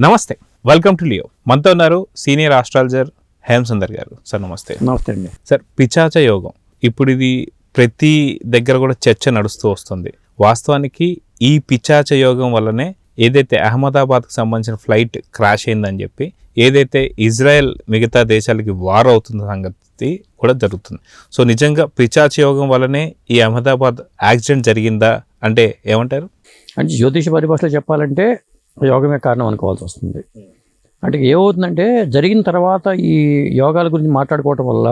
నమస్తే. Welcome to Leo మనతో ఉన్నారు సీనియర్ ఆస్ట్రాలజర్ హేమసుందర్ గారు. సార్ నమస్తే. నమస్తే అండి. సార్ పిచాచ యోగం. ఇప్పుడు ఇది ప్రతి దగ్గర కూడా చర్చ నడుస్తూ వస్తుంది. వాస్తవానికి ఈ పిచాచ యోగం వల్లనే ఏదైతే అహ్మదాబాద్కి సంబంధించిన ఫ్లైట్ క్రాష్ అయిందని చెప్పి ఏదైతే ఇజ్రాయెల్ మిగతా దేశాలకి వార్ అవుతున్న సంగతి కూడా జరుగుతుంది. సో నిజంగా పిచాచ యోగం వల్లనే ఈ అహ్మదాబాద్ యాక్సిడెంట్ జరిగిందా? అంటే ఏమంటారు? అంటే జ్యోతిష పరిభాషలో చెప్పాలంటే యోగమే కారణం అనుకోవాల్సి వస్తుంది. అంటే ఏమవుతుందంటే జరిగిన తర్వాత ఈ యోగాల గురించి మాట్లాడుకోవటం వల్ల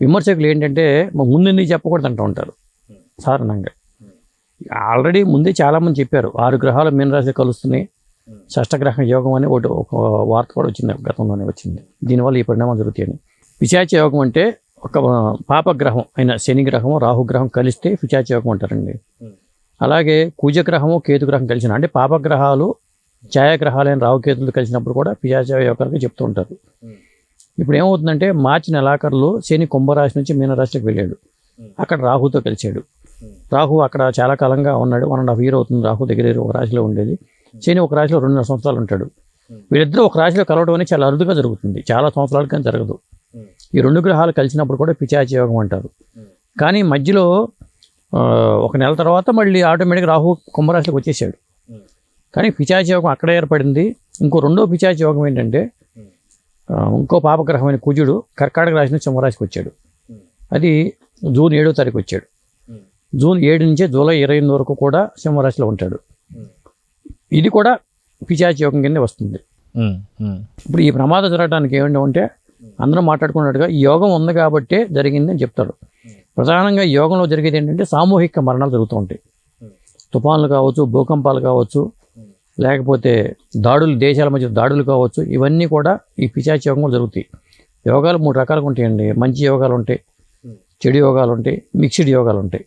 విమర్శకులు ఏంటంటే "మా ముందు ఎందుకు చెప్పకూడదు అంటూ ఉంటారు. సాధారణంగా. ఆల్రెడీ ముందే చాలామంది చెప్పారు ఆరు గ్రహాలు మీనరాశి కలుస్తున్నాయి. షష్టగ్రహం యోగం అని ఒకటి ఒక వార్త కూడా వచ్చింది గతంలోనే వచ్చింది. దీనివల్ల ఈ పరిణామం జరుగుతాయని పిశాచ యోగం అంటే ఒక పాపగ్రహం అయిన శని గ్రహం రాహుగ్రహం కలిస్తే పిశాచ యోగం అంటారండి. అలాగే కుజగ్రహము కేతుగ్రహం కలిసిన అంటే పాపగ్రహాలు ఛాయాగ్రహాలైన రాహుకేతులు కలిసినప్పుడు కూడా పిశాచ యోగాలకు చెప్తూ ఉంటారు. ఇప్పుడు ఏమవుతుందంటే మార్చి నెలాఖరులో శని కుంభరాశి నుంచి మీనరాశికి వెళ్ళాడు. అక్కడ రాహుతో కలిశాడు. రాహు అక్కడ చాలా కాలంగా ఉన్నాడు. వన్ అండ్ హాఫ్ ఇయర్ అవుతుంది రాహు దగ్గర ఒక రాశిలో ఉండేది. శని ఒక రాశిలో రెండున్నర సంవత్సరాలు ఉంటాడు. వీళ్ళిద్దరూ ఒక రాశిలో కలవడం అనేది చాలా అరుదుగా జరుగుతుంది. చాలా సంవత్సరాలు కానీ జరగదు. ఈ రెండు గ్రహాలు కలిసినప్పుడు కూడా పిచాచి యోగం అంటారు. కానీ మధ్యలో ఒక నెల తర్వాత మళ్ళీ ఆటోమేటిక్గా రాహు కుంభరాశిలోకి వచ్చేసాడు. కానీ పిచాచి యోగం అక్కడే ఏర్పడింది. ఇంకో రెండో పిచాచి యోగం ఏంటంటే ఇంకో పాపగ్రహమైన కుజుడు కర్కాటక రాశి నుంచి సింహరాశికి వచ్చాడు. అది జూన్ ఏడో తారీఖు వచ్చాడు. జూన్ ఏడు నుంచి జూలై ఇరవై ఎనిమిది వరకు కూడా సింహరాశిలో ఉంటాడు. ఇది కూడా పిచాచి యోగం కింద వస్తుంది. ఇప్పుడు ఈ ప్రమాదం జరగడానికి ఏమంటే ఉంటే అందరూ మాట్లాడుకున్నట్టుగా ఈ యోగం ఉంది కాబట్టే జరిగింది అని చెప్తారు. ప్రధానంగా ఈ యోగంలో జరిగేది ఏంటంటే సామూహిక మరణాలు జరుగుతూ ఉంటాయి. తుఫాన్లు కావచ్చు భూకంపాలు కావచ్చు లేకపోతే దాడులు దేశాల మధ్య దాడులు కావచ్చు ఇవన్నీ కూడా ఈ పిశాచి యోగంలో జరుగుతాయి. యోగాలు మూడు రకాలుగా ఉంటాయండి. మంచి యోగాలు ఉంటాయి చెడు యోగాలు ఉంటాయి మిక్స్డ్ యోగాలు ఉంటాయి.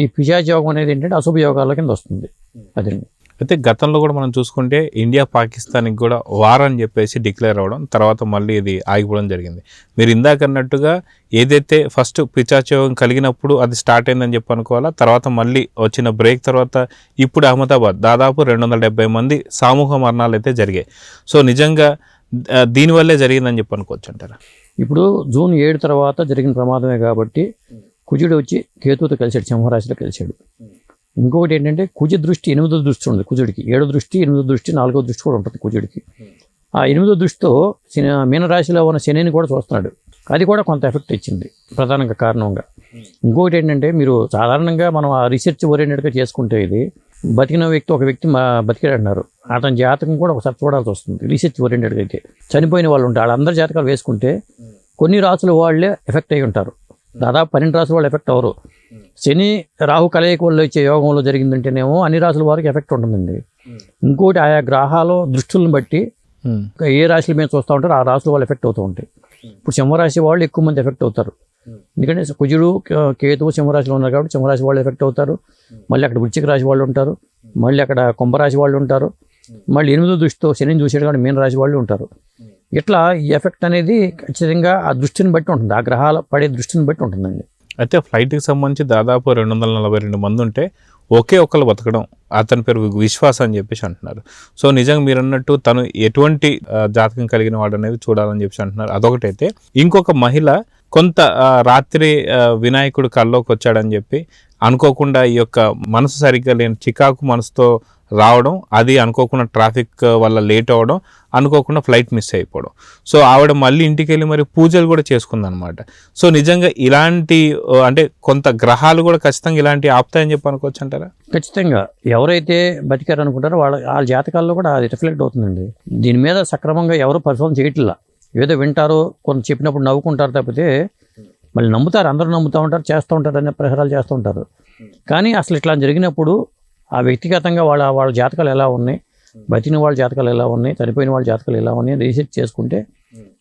ఈ పిశాచి యోగం అనేది ఏంటంటే అశుభ యోగాల కింద వస్తుంది. అదండి. అయితే గతంలో కూడా మనం చూసుకుంటే ఇండియా పాకిస్తాన్కి కూడా వార్ అని చెప్పేసి డిక్లేర్ అవ్వడం తర్వాత మళ్ళీ ఇది ఆగిపోవడం జరిగింది. మీరు ఇందాక అన్నట్టుగా ఏదైతే ఫస్ట్ పిచాచోగం కలిగినప్పుడు అది స్టార్ట్ అయిందని చెప్పి అనుకోవాలా తర్వాత మళ్ళీ వచ్చిన బ్రేక్ తర్వాత ఇప్పుడు అహ్మదాబాద్ దాదాపు రెండు వందల డెబ్బై మంది సామూహ మరణాలు అయితే జరిగాయి. సో నిజంగా దీనివల్లే జరిగిందని చెప్పి అనుకోవచ్చు అంటారా? ఇప్పుడు జూన్ ఏడు తర్వాత జరిగిన ప్రమాదమే కాబట్టి కుజుడు వచ్చి కేతువుతో కలిశాడు సింహరాశిలో కలిశాడు. ఇంకొకటి ఏంటంటే కుజ దృష్టి ఎనిమిదో దృష్టి ఉంది కుజుడికి. ఏడో దృష్టి ఎనిమిదో దృష్టి నాలుగో దృష్టి కూడా ఉంటుంది కుజుడికి. ఆ ఎనిమిదో దృష్టితో శని మీనరాశిలో ఉన్న శనిని కూడా చూస్తున్నాడు. అది కూడా కొంత ఎఫెక్ట్ ఇచ్చింది ప్రధానంగా కారణంగా. ఇంకొకటి ఏంటంటే మీరు సాధారణంగా మనం ఆ రీసెర్చ్ ఓరియంటెడ్గా చేసుకుంటే ఇది బతికిన వ్యక్తి ఒక వ్యక్తి మా బతికాడు అతని జాతకం కూడా ఒకసారి చూడాల్సి వస్తుంది. రీసెర్చ్ ఓరియంటెడ్గా అయితే చనిపోయిన వాళ్ళు ఉంటారు. వాళ్ళందరి జాతకాలు వేసుకుంటే కొన్ని రాసుల వాళ్ళే ఎఫెక్ట్ అయి ఉంటారు. దాదాపు పన్నెండు రాసుల వాళ్ళు ఎఫెక్ట్ అవ్వరు. శని రాహు కలయిక వల్ల వచ్చే యోగంలో జరిగిందంటేనేమో అన్ని రాసుల వారికి ఎఫెక్ట్ ఉంటుందండి. ఇంకోటి ఆయా గ్రహాలు దృష్టులను బట్టి ఏ రాశుల మీద చూస్తూ ఉంటారో ఆ రాశుల వాళ్ళు ఎఫెక్ట్ అవుతూ ఉంటాయి. ఇప్పుడు సింహరాశి వాళ్ళు ఎక్కువ మంది ఎఫెక్ట్ అవుతారు. ఎందుకంటే కుజుడు కేతువు సింహరాశిలో ఉన్నారు కాబట్టి సింహరాశి వాళ్ళు ఎఫెక్ట్ అవుతారు. మళ్ళీ అక్కడ వృశ్చిక రాశి వాళ్ళు ఉంటారు. మళ్ళీ అక్కడ కుంభరాశి వాళ్ళు ఉంటారు. మళ్ళీ ఎనిమిదో దృష్టితో శని చూసాడు కాబట్టి మీన రాశి వాళ్ళు ఉంటారు. ఇట్లా ఈ ఎఫెక్ట్ అనేది ఖచ్చితంగా ఆ దృష్టిని బట్టి ఉంటుంది. ఆ గ్రహాల పడే దృష్టిని బట్టి ఉంటుందండి. అయితే ఫ్లైట్కి సంబంధించి దాదాపు రెండు వందల నలభై రెండు మంది ఉంటే ఒకే ఒకరు బతకడం అతని పేరు విశ్వాస అని చెప్పేసి అంటున్నారు. సో నిజంగా మీరు అన్నట్టు తను ఎటువంటి జాతకం కలిగిన వాడు అనేది చూడాలని చెప్పేసి అంటున్నారు. అదొకటైతే ఇంకొక మహిళ కొంత రాత్రి వినాయకుడు కల్లోకి వచ్చాడని చెప్పి అనుకోకుండా ఈ యొక్క మనసు సరిగ్గా లేని చికాకు మనసుతో రావడం అది అనుకోకుండా ట్రాఫిక్ వల్ల లేట్ అవ్వడం అనుకోకుండా ఫ్లైట్ మిస్ అయిపోవడం. సో ఆవిడ మళ్ళీ ఇంటికి వెళ్ళి మరి పూజలు కూడా చేసుకుందనమాట సో నిజంగా ఇలాంటి అంటే కొంత గ్రహాలు కూడా ఖచ్చితంగా ఇలాంటి ఆపుతాయని చెప్పి అనుకోవచ్చు అంటారా ఖచ్చితంగా. ఎవరైతే బతికారు అనుకుంటారో వాళ్ళ వాళ్ళ జాతకాల్లో కూడా అది రిఫ్లెక్ట్ అవుతుందండి. దీని మీద సక్రమంగా ఎవరు పరిశోధన చేయట్లా. ఏదో వింటారు కొంత చెప్పినప్పుడు నవ్వుకుంటారు తప్పితే మళ్ళీ నమ్ముతారు. అందరూ నమ్ముతూ ఉంటారు చేస్తూ ఉంటారు అనే ప్రహారాలు చేస్తూ ఉంటారు. కానీ అసలు ఇట్లా జరిగినప్పుడు ఆ వ్యక్తిగతంగా వాళ్ళ వాళ్ళ జాతకాలు ఎలా ఉన్నాయి బతికిన వాళ్ళ జాతకాలు ఎలా ఉన్నాయి చనిపోయిన వాళ్ళ జాతకాలు ఎలా ఉన్నాయి రీసెర్చ్ చేసుకుంటే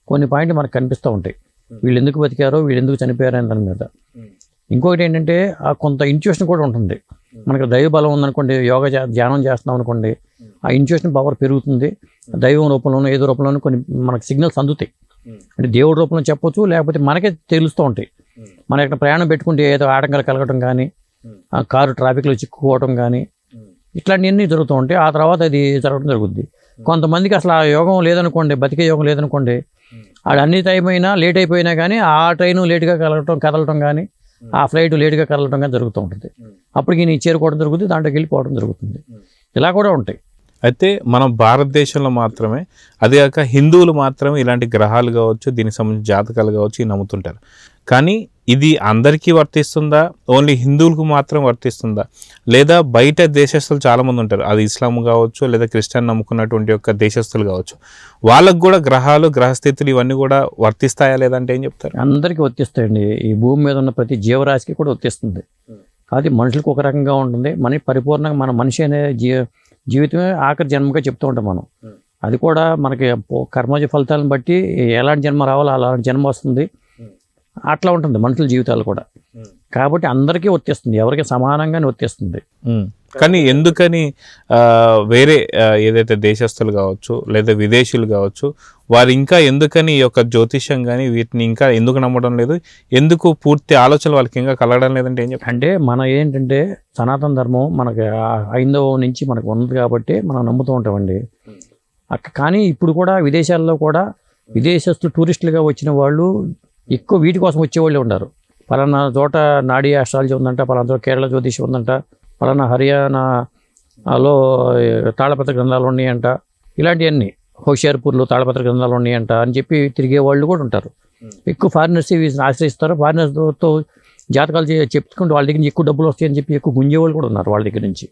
కొన్ని పాయింట్లు మనకు కనిపిస్తూ ఉంటాయి. వీళ్ళు ఎందుకు బతికారో వీళ్ళు ఎందుకు చనిపోయారో అనే దాని మీద. ఇంకొకటి ఏంటంటే ఆ కొంత ఇంట్యూషన్ కూడా ఉంటుంది. మనకి దైవ బలం ఉందనుకోండి యోగా ధ్యానం చేస్తున్నాం అనుకోండి ఆ ఇంట్యూషన్ పవర్ పెరుగుతుంది. దైవం రూపంలోనూ ఏదో రూపంలోనూ కొన్ని మనకు సిగ్నల్స్ అందుతాయి. అంటే దేవుడి రూపంలో చెప్పొచ్చు లేకపోతే మనకే తెలుస్తూ ఉంటాయి. మన ఇక్కడ ప్రయాణం పెట్టుకుంటే ఏదో ఆటంకాలు కలగటం కానీ ఆ కారు ట్రాఫిక్లో చిక్కుకోవటం కానీ ఇట్లాంటివన్నీ జరుగుతూ ఉంటాయి. ఆ తర్వాత అది జరగడం జరుగుద్ది. కొంతమందికి అసలు ఆ యోగం లేదనుకోండి బతికే యోగం లేదనుకోండి ఆడ అన్ని టైం అయినా లేట్ అయిపోయినా కానీ ఆ ట్రైన్ లేట్గా కలగటం కదలటం కానీ ఆ ఫ్లైట్ లేట్గా కదలటం కానీ జరుగుతూ ఉంటుంది. అప్పటికి నీ చేరుకోవడం జరుగుతుంది దాంట్లోకి వెళ్ళిపోవడం జరుగుతుంది. ఇలా కూడా ఉంటాయి. అయితే మనం భారతదేశంలో మాత్రమే అది కాక హిందువులు మాత్రమే ఇలాంటి గ్రహాలు కావచ్చు దీనికి సంబంధించిన జాతకాలు కావచ్చు ఇవి నమ్ముతుంటారు. కానీ ఇది అందరికీ వర్తిస్తుందా? ఓన్లీ హిందువులకు మాత్రం వర్తిస్తుందా? లేదా బయట దేశస్తులు చాలామంది ఉంటారు. అది ఇస్లాం కావచ్చు లేదా క్రిస్టియన్ నమ్ముకున్నటువంటి యొక్క దేశస్తులు కావచ్చు. వాళ్ళకు కూడా గ్రహాలు గ్రహస్థితులు ఇవన్నీ కూడా వర్తిస్తాయా లేదంటే ఏం చెప్తారు? అందరికీ వర్తిస్తాయండి. ఈ భూమి మీద ఉన్న ప్రతి జీవరాశికి కూడా వర్తిస్తుంది. అది మనుషులకు ఒక రకంగా ఉంటుంది. మన పరిపూర్ణంగా మన మనిషి అనే జీ జీవితమే ఆఖరి జన్మగా చెప్తూ ఉంటాం మనం. అది కూడా మనకి కర్మజ ఫలితాలను బట్టి ఎలాంటి జన్మ రావాలో అలాంటి జన్మ వస్తుంది. అట్లా ఉంటుంది మనుషుల జీవితాలు కూడా. కాబట్టి అందరికీ వర్తిస్తుంది ఎవరికి సమానంగానే వర్తిస్తుంది. కానీ ఎందుకని ఆ, వేరే ఏదైతే దేశస్తులు కావచ్చు లేదా విదేశీయులు కావచ్చు వారు ఇంకా ఎందుకని ఈ యొక్క జ్యోతిష్యం కానీ వీటిని ఇంకా ఎందుకు నమ్మడం లేదు? ఎందుకు పూర్తి ఆలోచన వాళ్ళకి ఇంకా కలగడం లేదంటే ఏం చెప్తారు అంటే మన ఏంటంటే సనాతన ధర్మం మనకి ఆ హైందవం నుంచి మనకు ఉన్నది కాబట్టి మనం నమ్ముతూ ఉంటామండి. అక్క కానీ ఇప్పుడు కూడా విదేశాల్లో కూడా విదేశస్తులు టూరిస్టులుగా వచ్చిన వాళ్ళు ఎక్కువ వీటి కోసం వచ్చేవాళ్ళే ఉన్నారు. పలానా చోట నాడీ ఆస్ట్రాలజీ ఉందంట పలానా చోట కేరళ జ్యోతిషం ఉందంట పలానా హర్యానాలో తాళపత్ర గ్రంథాలు ఉన్నాయంట. ఇలాంటివన్నీ హోషియార్పూర్లో తాళపత్ర గ్రంథాలు ఉన్నాయంట అని చెప్పి తిరిగే వాళ్ళు కూడా ఉంటారు. ఎక్కువ ఫారినర్స్ వీటిని ఆశ్రయిస్తారు. ఫారినర్స్తో జాతకాలు చే- చెప్పుకుంటూ వాళ్ళ దగ్గర నుంచి ఎక్కువ డబ్బులు వస్తాయని చెప్పి ఎక్కువ గుంజేవాళ్ళు కూడా ఉన్నారు వాళ్ళ దగ్గర నుంచి.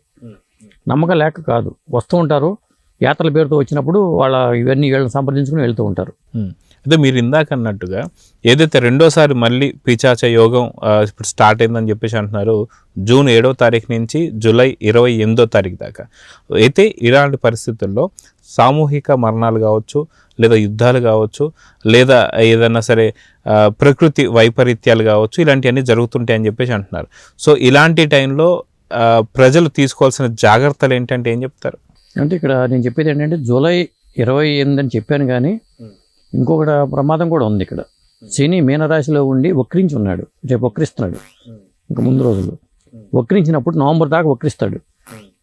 నమ్మకం లేక కాదు. వస్తూ ఉంటారు. యాత్రల పేరుతో వచ్చినప్పుడు వాళ్ళ ఇవన్నీ వీళ్ళని సంప్రదించుకుని వెళ్తూ ఉంటారు. అదే మీరు ఇందాక అన్నట్టుగా ఏదైతే రెండోసారి మళ్ళీ పిచాచ యోగం ఇప్పుడు స్టార్ట్ అయిందని చెప్పేసి అంటున్నారు జూన్ ఏడో తారీఖు నుంచి జూలై ఇరవై ఎనిమిదో తారీఖు దాకా. అయితే ఇలాంటి పరిస్థితుల్లో సామూహిక మరణాలు కావచ్చు లేదా యుద్ధాలు కావచ్చు లేదా ఏదైనా సరే ప్రకృతి వైపరీత్యాలు కావచ్చు ఇలాంటివన్నీ జరుగుతుంటాయని చెప్పేసి అంటున్నారు. సో ఇలాంటి టైంలో ప్రజలు తీసుకోవాల్సిన జాగ్రత్తలు ఏంటంటే ఏం చెప్తారు? అంటే ఇక్కడ నేను చెప్పేది ఏంటంటే జూలై ఇరవై ఎనిమిది అని చెప్పాను కానీ ఇంకొకటి ప్రమాదం కూడా ఉంది ఇక్కడ. శని మీనరాశిలో ఉండి వక్రించి ఉన్నాడు రేపు వక్రిస్తున్నాడు. ఇంకా ముందు రోజులు. వక్రించినప్పుడు నవంబర్ దాకా వక్రిస్తాడు.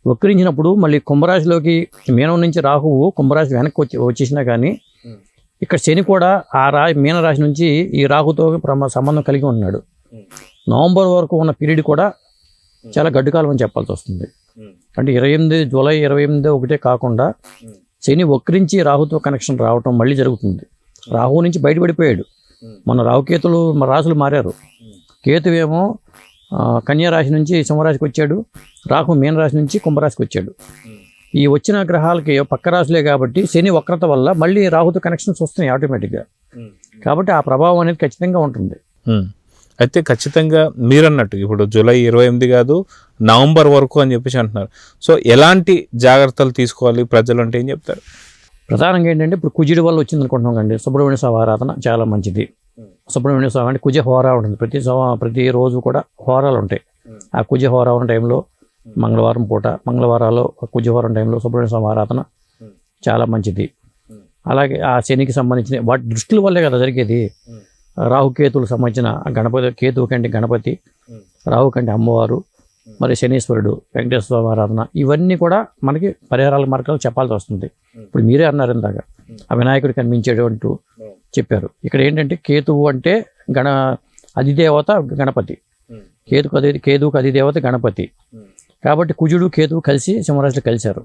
వక్రించినప్పుడు మళ్ళీ కుంభరాశిలోకి మీనం నుంచి రాహువు కుంభరాశి వెనక్కి వచ్చి వచ్చేసినా కానీ ఇక్కడ శని కూడా ఆ రా మీనరాశి నుంచి ఈ రాహుతో ప్రమా సంబంధం కలిగి ఉన్నాడు. నవంబర్ వరకు ఉన్న పీరియడ్ కూడా చాలా గడ్డుకాలం అని చెప్పాల్సి వస్తుంది. అంటే ఇరవై ఎనిమిది జూలై ఇరవై ఎనిమిది ఒకటే కాకుండా శని వక్రించి రాహుతో కనెక్షన్ రావటం మళ్ళీ జరుగుతుంది. రాహు నుంచి బయటపడిపోయాడు. మన రాహుకేతులు మన రాసులు మారారు. కేతువేమో ఆ, కన్యా రాశి నుంచి సింహరాశికి వచ్చాడు. రాహు మీన రాశి నుంచి కుంభరాశికి వచ్చాడు. ఈ వచ్చిన గ్రహాలకి పక్క రాశులే కాబట్టి శని వక్రత వల్ల మళ్ళీ రాహుతో కనెక్షన్స్ వస్తున్నాయి ఆటోమేటిక్గా కాబట్టి ఆ ప్రభావం అనేది ఖచ్చితంగా ఉంటుంది. అయితే ఖచ్చితంగా మీరన్నట్టు ఇప్పుడు జూలై ఇరవై ఎనిమిది కాదు నవంబర్ వరకు అని చెప్పేసి అంటున్నారు. సో ఎలాంటి జాగ్రత్తలు తీసుకోవాలి ప్రజలు అంటే ఏం చెప్తారు? ప్రధానంగా ఏంటంటే ఇప్పుడు కుజుడి వల్ల వచ్చింది అనుకుంటున్నాం కండి. సుబ్రహ్మణ్య స్వామి ఆరాధన చాలా మంచిది. సుబ్రహ్మణ్య స్వామి అంటే కుజ హోరా ఉంటుంది. ప్రతి ప్రతి రోజు కూడా హోరాలు ఉంటాయి. ఆ కుజ హోరా ఉన్న టైంలో మంగళవారం పూట మంగళవారాలు కుజ హోరం టైంలో సుబ్రహ్మణ్య స్వామి ఆరాధన చాలా మంచిది. అలాగే ఆ శనికి సంబంధించిన వాటి దృష్టిల వల్లే కదా జరిగేది. రాహుకేతులకు సంబంధించిన గణపతి కేతువు కంటే గణపతి రాహు కంటే అమ్మవారు మరి శనీశ్వరుడు వెంకటేశ్వర స్వామి ఆరాధన ఇవన్నీ కూడా మనకి పరిహారాల మార్గాలు చెప్పాల్సి వస్తుంది. ఇప్పుడు మీరే అన్నారు ఇందాక ఆ వినాయకుడు కనిపించేటంటూ చెప్పారు. ఇక్కడ ఏంటంటే కేతువు అంటే గణ అధిదేవత గణపతి. కేతుకు అధి కేతువుకు అధిదేవత గణపతి. కాబట్టి కుజుడు కేతువు కలిసి సింహరాశిలో కలిశారు.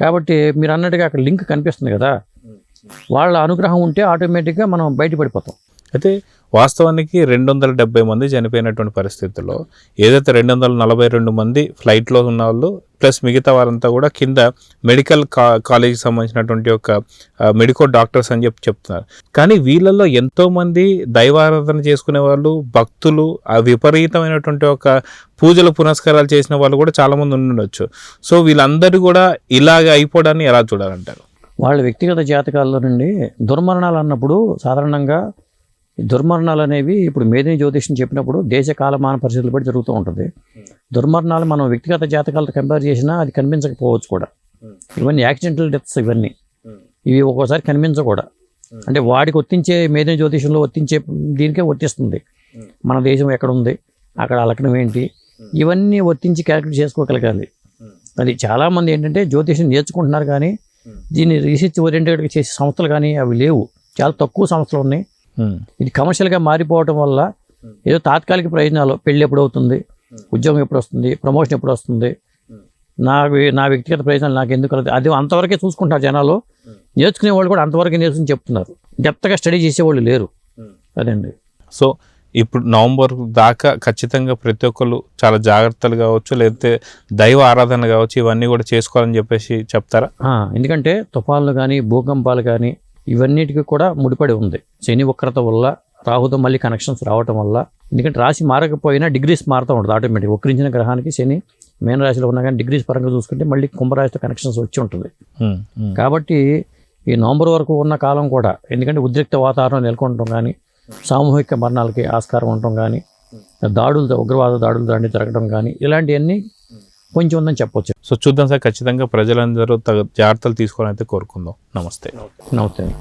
కాబట్టి మీరు అన్నట్టుగా అక్కడ లింక్ కనిపిస్తుంది కదా? వాళ్ళ అనుగ్రహం ఉంటే ఆటోమేటిక్గా మనం బయటపడిపోతాం. అయితే వాస్తవానికి రెండు వందల డెబ్బై మంది చనిపోయినటువంటి పరిస్థితుల్లో ఏదైతే రెండు వందల నలభై రెండు మంది ఫ్లైట్లో ఉన్న వాళ్ళు ప్లస్ మిగతా వారంతా కూడా కింద మెడికల్ కా కాలేజీకి సంబంధించినటువంటి ఒక మెడికో డాక్టర్స్ అని చెప్పి చెప్తున్నారు. కానీ వీళ్ళల్లో ఎంతోమంది దైవారాధన చేసుకునే వాళ్ళు భక్తులు ఆ విపరీతమైనటువంటి ఒక పూజలు పునస్కారాలు చేసిన వాళ్ళు కూడా చాలామంది ఉండొచ్చు సో వీళ్ళందరూ కూడా ఇలాగ అయిపోవడాన్ని ఎలా చూడాలంటారు? వాళ్ళ వ్యక్తిగత జాతకాల్లో నుండి దుర్మరణాలు అన్నప్పుడు సాధారణంగా దుర్మరణాలు అనేవి ఇప్పుడు మేదిని జ్యోతిష్యం చెప్పినప్పుడు దేశ కాలమాన పరిస్థితులు బట్టి జరుగుతూ ఉంటుంది. దుర్మరణాలు మనం వ్యక్తిగత జాతకాలతో కంపేర్ చేసినా అది కనిపించకపోవచ్చు కూడా. ఇవన్నీ యాక్సిడెంటల్ డెత్స్ ఇవన్నీ. ఇవి ఒక్కోసారి కనిపించకూడా. అంటే వాడికి వర్తించే మేదిని జ్యోతిషంలో వర్తించే దీనికే వర్తిస్తుంది మన దేశం ఎక్కడ ఉంది అక్కడ లగ్నం ఏంటి? ఇవన్నీ వర్తించి క్యాలిక్యులేట్ చేసుకోగలగాలి. అది చాలామంది ఏంటంటే జ్యోతిషం నేర్చుకుంటున్నారు కానీ దీన్ని రీసెర్చ్ ఓరియంటెడ్గా చేసే సంస్థలు కానీ అవి లేవు. చాలా తక్కువ సంస్థలు ఉన్నాయి. ఇది కమర్షియల్గా మారిపోవటం వల్ల ఏదో తాత్కాలిక ప్రయోజనాలు. పెళ్ళి ఎప్పుడు అవుతుంది ఉద్యోగం ఎప్పుడు వస్తుంది ప్రమోషన్ ఎప్పుడు వస్తుంది నా నా వ్యక్తిగత ప్రయోజనాలు నాకు ఎందుకు కలదు? అది అంతవరకే చూసుకుంటారు జనాలు. నేర్చుకునే వాళ్ళు కూడా అంతవరకే నేర్చుకుని చెప్తున్నారు. డెప్త్గా స్టడీ చేసేవాళ్ళు లేరు. అదండి. సో ఇప్పుడు నవంబర్ దాకా ఖచ్చితంగా ప్రతి ఒక్కళ్ళు చాలా జాగ్రత్తలు కావచ్చు లేకపోతే దైవ ఆరాధన కావచ్చు ఇవన్నీ కూడా చేసుకోవాలని చెప్పేసి చెప్తారా? ఎందుకంటే తుఫాన్లు కానీ భూకంపాలు కానీ ఇవన్నిటికీ కూడా ముడిపడి ఉంది. శని వక్రత వల్ల రాహుతో మళ్ళీ కనెక్షన్స్ రావటం వల్ల ఎందుకంటే రాశి మారకపోయినా డిగ్రీస్ మారుతూ ఉంటుంది ఆటోమేటిక్ వక్రించిన గ్రహానికి శని మేన రాశిలో ఉన్నా కానీ డిగ్రీస్ పరంగా చూసుకుంటే మళ్ళీ కుంభరాశితో కనెక్షన్స్ వచ్చి ఉంటుంది. కాబట్టి ఈ నవంబర్ వరకు ఉన్న కాలం కూడా ఎందుకంటే ఉద్రిక్త వాతావరణం నెలకొనడం కానీ సామూహిక మరణాలకి ఆస్కారం ఉండటం కానీ దాడులతో ఉగ్రవాద దాడులు దాడి జరగడం కానీ ఇలాంటివన్నీ కొంచెం ఉందని చెప్పొచ్చు. సో చూద్దాం సార్ ఖచ్చితంగా ప్రజలందరూ తగ జాగ్రత్తలు తీసుకోవాలని అయితే కోరుకుందాం. నమస్తే. నమస్తే.